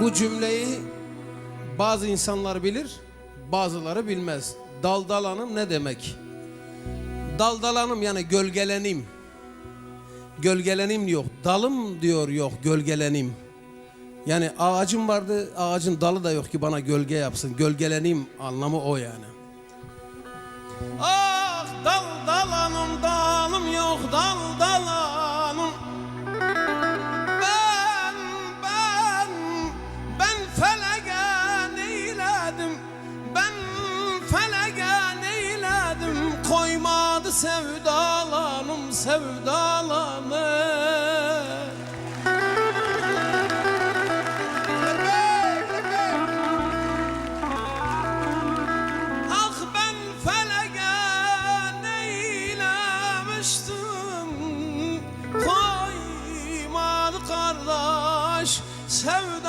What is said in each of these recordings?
Bu cümleyi bazı insanlar bilir, bazıları bilmez. Daldalanım ne demek? Daldalanım yani gölgelenim. Gölgelenim yok. Dalım diyor yok, gölgelenim. Yani ağacım vardı, ağacın dalı da yok ki bana gölge yapsın. Gölgelenim anlamı o yani. Ah dal dalanım dalım yok dal dalanım sevdalanım sevdalanım. Ah ben felege neylemiştim? Koymadı kardeş sevdalanım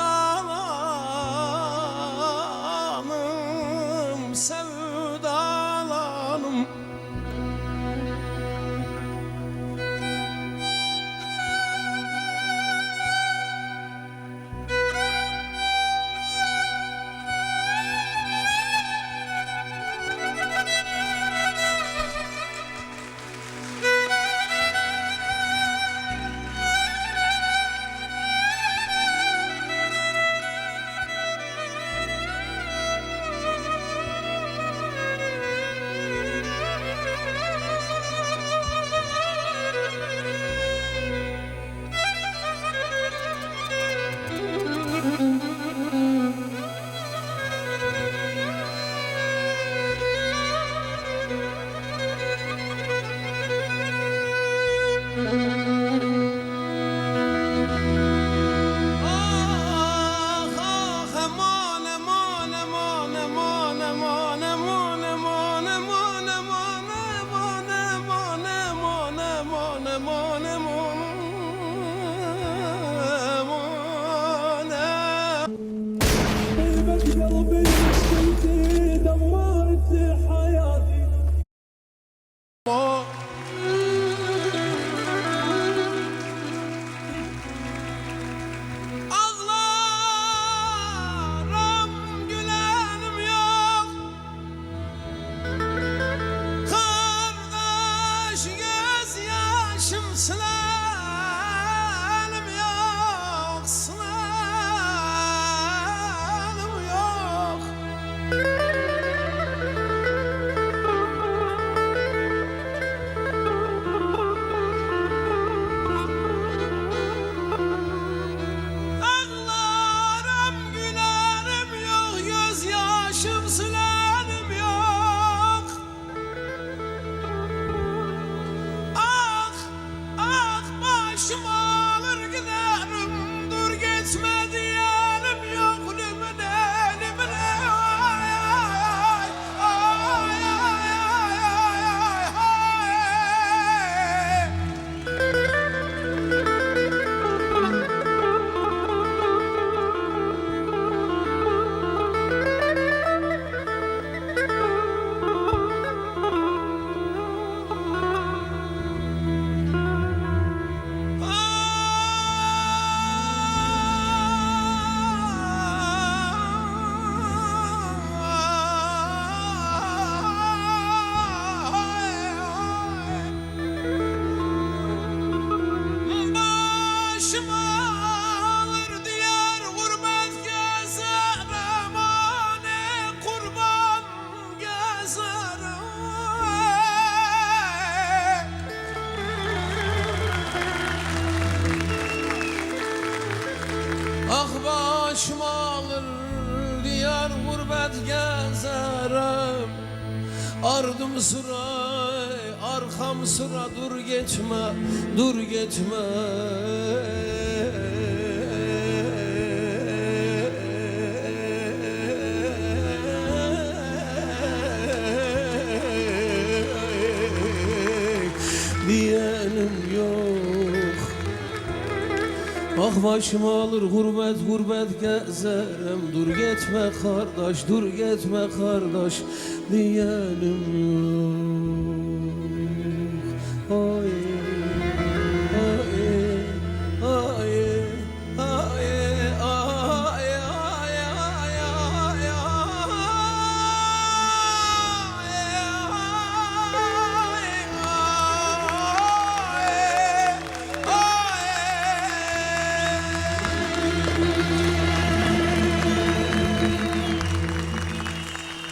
Shema. Ah başım alır diyar gurbet gezerim Ardım sıra arkam sıra dur geçme dur geçme Ah başımı alır gurbet gurbet gezerim Dur gitme kardeş dur gitme kardeş. Diyenim yok